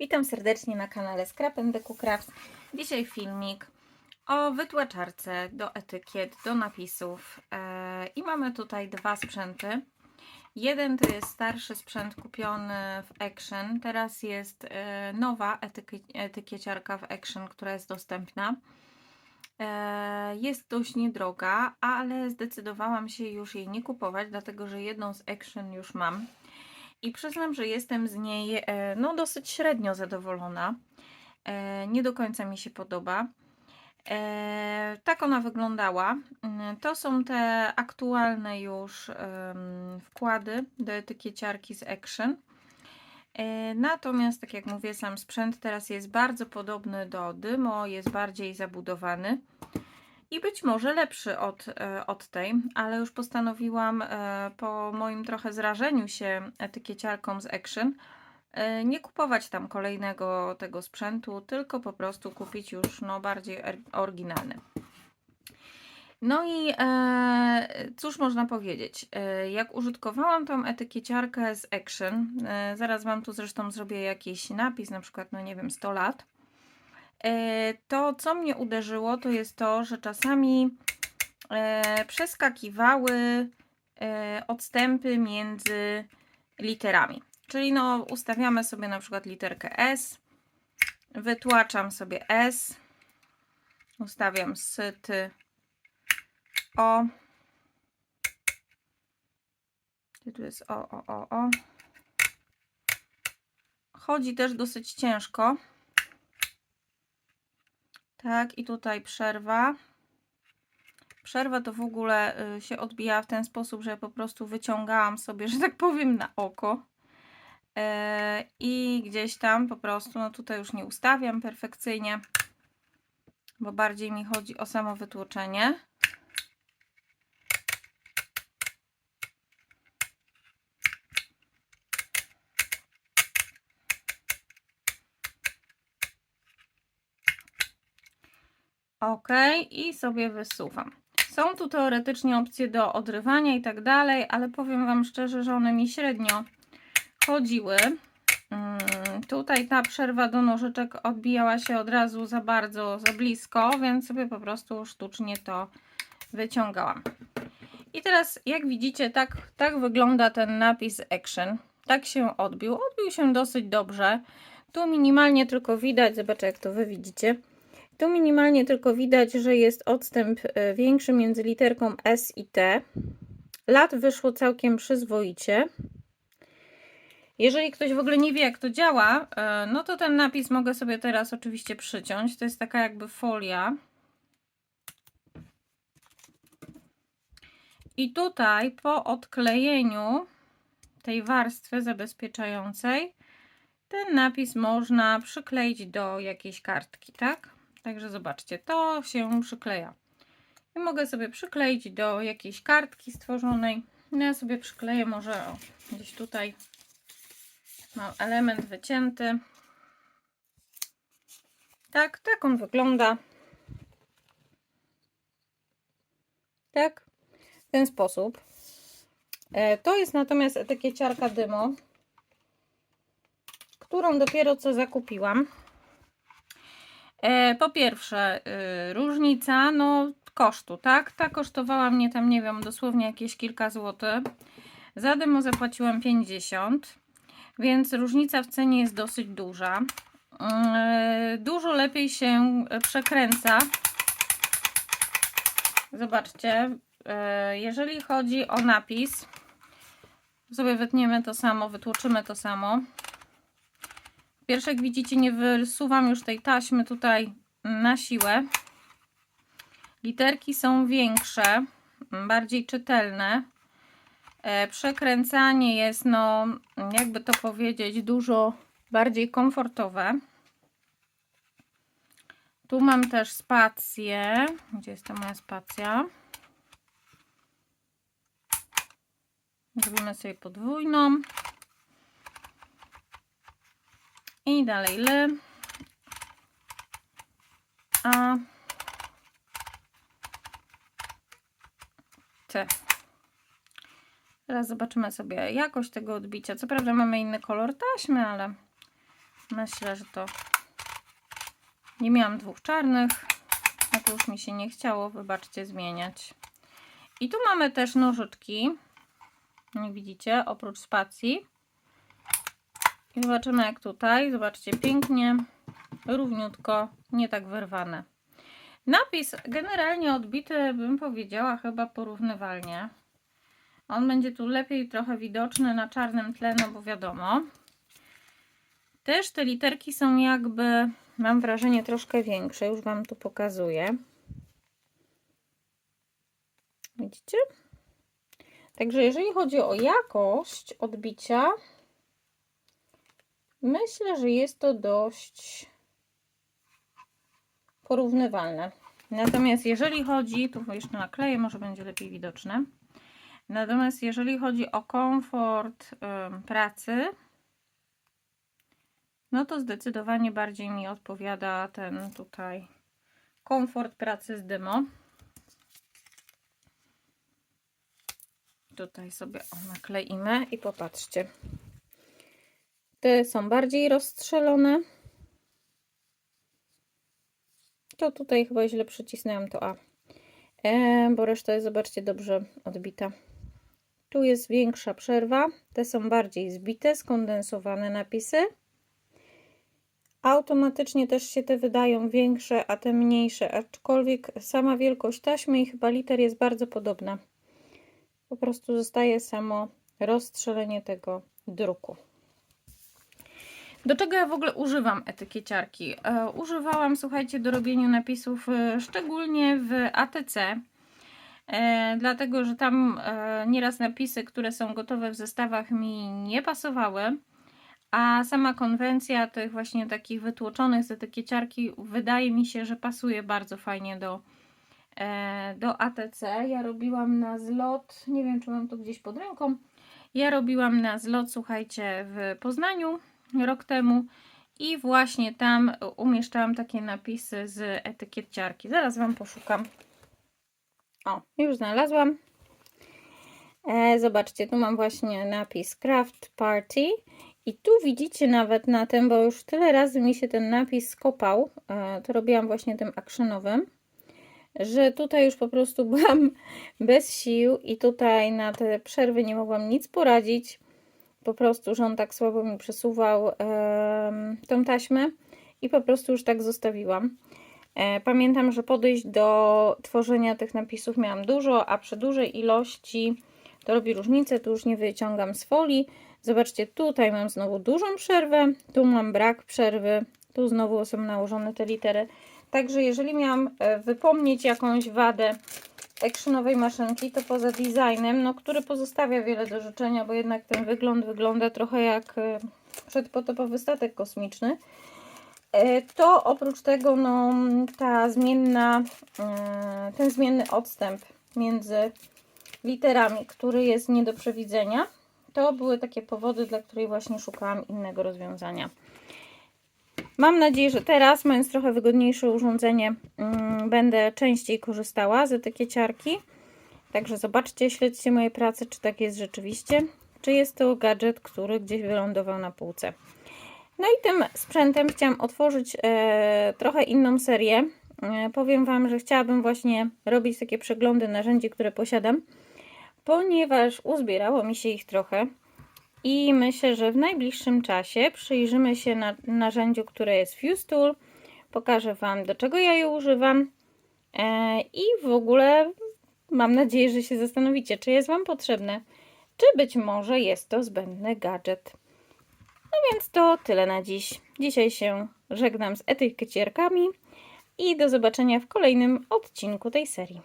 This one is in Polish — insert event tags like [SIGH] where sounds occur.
Witam serdecznie na kanale Scrap Deco Crafts. Dzisiaj filmik o wytłaczarce do etykiet, do napisów e, i mamy tutaj dwa sprzęty. Jeden to jest starszy sprzęt kupiony w Action, teraz jest e, nowa etyki etykieciarka w Action, która jest dostępna. E, Jest dość niedroga, ale zdecydowałam się już jej nie kupować, dlatego że jedną z Action już mam. I przyznam, że jestem z niej e, no, dosyć średnio zadowolona. E, Nie do końca mi się podoba. E, Tak ona wyglądała. Mm, To są te aktualne już wkłady do etykieciarki z Action. Natomiast, tak jak mówię, sam sprzęt teraz jest bardzo podobny do Dymo, jest bardziej zabudowany i być może lepszy od, e, od tej, ale już postanowiłam e, po moim trochę zrażeniu się etykieciarką z Action e, nie kupować tam kolejnego tego sprzętu, tylko po prostu kupić już no, bardziej oryginalny. No i e, cóż można powiedzieć? E, jak użytkowałam tą etykieciarkę z Action, e, zaraz Wam tu zresztą zrobię jakiś napis, na przykład, no nie wiem, 100 lat, to co mnie uderzyło, to jest to, że czasami e, przeskakiwały e, odstępy między literami. Czyli no, ustawiamy sobie na przykład literkę S, wytłaczam sobie S, ustawiam syty o. Tu jest o, o, o, o. Chodzi też dosyć ciężko. Tak, i tutaj przerwa. Przerwa to w ogóle y, się odbija w ten sposób, że po prostu wyciągałam sobie, że tak powiem, na oko. E, I gdzieś tam po prostu, no tutaj już nie ustawiam perfekcyjnie, bo bardziej mi chodzi o samo wytłoczenie. Ok, i sobie wysuwam. Są tu teoretycznie opcje do odrywania i tak dalej, ale powiem Wam szczerze, że one mi średnio chodziły. Mm, Tutaj ta przerwa do nożyczek odbijała się od razu za bardzo, za blisko, więc sobie po prostu sztucznie to wyciągałam. I teraz, jak widzicie, tak, tak wygląda ten napis Action. Tak się odbił. Odbił się dosyć dobrze. Tu minimalnie tylko widać, zobaczę jak to Wy widzicie. Tu minimalnie tylko widać, że jest odstęp e, większy między literką S i T. Lat wyszło całkiem przyzwoicie. Jeżeli ktoś w ogóle nie wie, jak to działa, e, no to ten napis mogę sobie teraz oczywiście przyciąć. To jest taka jakby folia. I tutaj po odklejeniu tej warstwy zabezpieczającej ten napis można przykleić do jakiejś kartki, tak? Także zobaczcie, to się przykleja. I mogę sobie przykleić do jakiejś kartki stworzonej. No ja sobie przykleję może o, gdzieś tutaj. Mam element wycięty. Tak, tak on wygląda. Tak, w ten sposób. E, To jest natomiast etykieciarka Dymo, którą dopiero co zakupiłam. E, Po pierwsze, y, różnica no, kosztu, tak? Ta kosztowała mnie tam, nie wiem, dosłownie jakieś kilka złotych. Za demo zapłaciłam 50, więc różnica w cenie jest dosyć duża. Y, Dużo lepiej się przekręca. Zobaczcie, y, jeżeli chodzi o napis, sobie wytniemy to samo, wytłoczymy to samo. Pierwsze, jak widzicie, nie wysuwam już tej taśmy tutaj na siłę. Literki są większe, bardziej czytelne. E, Przekręcanie jest, no, jakby to powiedzieć, dużo bardziej komfortowe. Tu mam też spację. Gdzie jest ta moja spacja? Zrobimy sobie podwójną. I dalej L. A. T. Teraz zobaczymy sobie jakość tego odbicia. Co prawda mamy inny kolor taśmy, ale Myślę, że to nie miałam dwóch czarnych, a to już mi się nie chciało, wybaczcie, zmieniać. I tu mamy też nożyczki, jak widzicie, oprócz spacji. I zobaczymy jak tutaj, zobaczcie, pięknie, równiutko, nie tak wyrwane. Napis generalnie odbity, bym powiedziała, chyba porównywalnie. On będzie tu lepiej trochę widoczny na czarnym tle, no bo wiadomo. Też te literki są jakby, mam wrażenie, troszkę większe. Już Wam tu pokazuję. Widzicie? Także jeżeli chodzi o jakość odbicia, myślę, że jest to dość porównywalne. Natomiast jeżeli chodzi, tu jeszcze nakleję, może będzie lepiej widoczne. Natomiast jeżeli chodzi o komfort pracy, no to zdecydowanie bardziej mi odpowiada ten tutaj komfort pracy z dymo. Tutaj sobie o, nakleimy i popatrzcie. Te są bardziej rozstrzelone. To tutaj chyba źle przycisnęłam to A. E, bo reszta jest, zobaczcie, dobrze odbita. Tu jest większa przerwa. Te są bardziej zbite, skondensowane napisy. Automatycznie też się te wydają większe, a te mniejsze, aczkolwiek sama wielkość taśmy i chyba liter jest bardzo podobna. Po prostu zostaje samo rozstrzelenie tego druku. Do czego ja w ogóle używam etykieciarki? E, używałam, słuchajcie, do robienia napisów, e, szczególnie w ATC, e, dlatego że tam nieraz napisy, które są gotowe w zestawach, mi nie pasowały. A sama konwencja tych właśnie takich wytłoczonych z etykieciarki wydaje mi się, że pasuje bardzo fajnie do, do ATC. Ja robiłam na zlot, nie wiem czy mam to gdzieś pod ręką, ja robiłam na zlot, słuchajcie, w Poznaniu rok temu i właśnie tam umieszczałam takie napisy z etykieciarki. Zaraz Wam poszukam. O, już znalazłam. E, zobaczcie, tu mam właśnie napis Craft Party i tu widzicie nawet na tym, bo już tyle razy mi się ten napis skopał, e, to robiłam właśnie tym actionowym, że tutaj już po prostu [LAUGHS] byłam bez sił i tutaj na te przerwy nie mogłam nic poradzić. Po prostu, że on tak słabo mi przesuwał e, tą taśmę i po prostu już tak zostawiłam. E, pamiętam, że podejść do tworzenia tych napisów miałam dużo, a przy dużej ilości to robi różnicę. Tu już nie wyciągam z folii. Zobaczcie, tutaj mam znowu dużą przerwę, tu mam brak przerwy, tu znowu są nałożone te litery. Także jeżeli miałam e, wypomnieć jakąś wadę actionowej maszynki, to poza designem, no, który pozostawia wiele do życzenia, bo jednak ten wygląd wygląda trochę jak e, przedpotopowy statek kosmiczny, e, to oprócz tego no, ta zmienna, ten zmienny odstęp między literami, który jest nie do przewidzenia, to były takie powody, dla których właśnie szukałam innego rozwiązania. Mam nadzieję, że teraz, mając trochę wygodniejsze urządzenie, mm, będę częściej korzystała z etykieciarki. Także zobaczcie, śledźcie moje prace, czy tak jest rzeczywiście, czy jest to gadżet, który gdzieś wylądował na półce. No i tym sprzętem chciałam otworzyć e, trochę inną serię. E, powiem Wam, że chciałabym właśnie robić takie przeglądy narzędzi, które posiadam ponieważ uzbierało mi się ich trochę i myślę, że w najbliższym czasie przyjrzymy się na narzędziu, które jest Fuse Tool. Pokażę Wam, do czego ja je używam e, i w ogóle mam nadzieję, że się zastanowicie, czy jest Wam potrzebne, czy być może jest to zbędny gadżet. No więc to tyle na dziś. Dzisiaj się żegnam z etykietierkami i do zobaczenia w kolejnym odcinku tej serii.